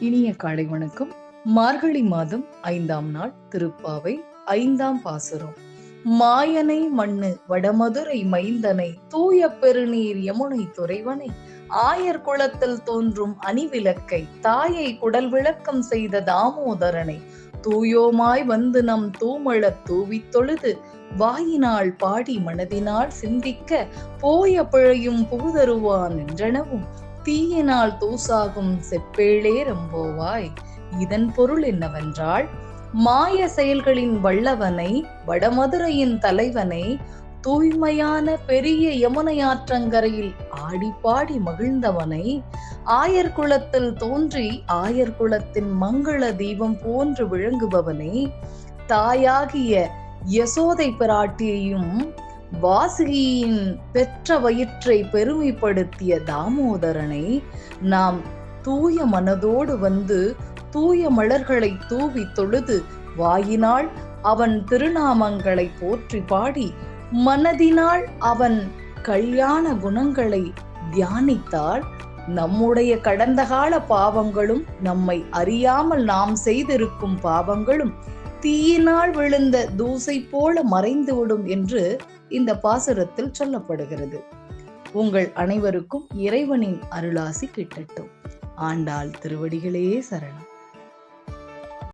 இனிய காலை வணக்கம். மார்கழி மாதம் ஐந்தாம் நாள் திருப்பாவை ஐந்தாம் பாசுரம். மாயனை மண்ணு வடமதுரை மைந்தனை தூய பெருநீர் யமுனை துறைவனை ஆயர் குளத்தில் தோன்றும் அணிவிளக்கை தாயை குடல் விளக்கம் செய்த தாமோதரனை தூயோமாய் வந்து நம் தூமழத் தூவித் தொழுது வாயினால் பாடி மனதினால் சிந்திக்க போய பிழையும் புகுதருவான் என்றனவும் தீயினால் தூசாகும் செப்பேளே ரம்போவாய். இதன் பொருள் என்னவென்றால் மாய செயல்களின் வல்லவனை வடமதுரையின் தலைவனை தூய்மையான பெரிய யமுனையாற்றங்கரையில் ஆடி பாடி மகிழ்ந்தவனை ஆயர் குலத்தில் தோன்றி ஆயர் குலத்தின் மங்கள தீபம் போன்று விளங்குபவனை தாயாகிய யசோதை பிராட்டியையும் வாசுகியின் பெற்ற வயிற்றை பெருமைப்படுத்திய தாமோதரனை நாம் தூய மனதோடு வந்து தூய மலர்களை தூவி தொழுது வாயினால் அவன் திருநாமங்களை போற்றி பாடி மனதினால் அவன் கல்யாண குணங்களை தியானித்தால் நம்முடைய கடந்த கால பாவங்களும் நம்மை அறியாமல் நாம் செய்திருக்கும் பாவங்களும் தீயினால் விழுந்த தூசை போல மறைந்துவிடும் என்று இந்த பாசுரத்தில் சொல்லப்படுகிறது. உங்கள் அனைவருக்கும் இறைவனின் அருளாசி கிட்டட்டும். ஆண்டாள் திருவடிகளே சரணம்.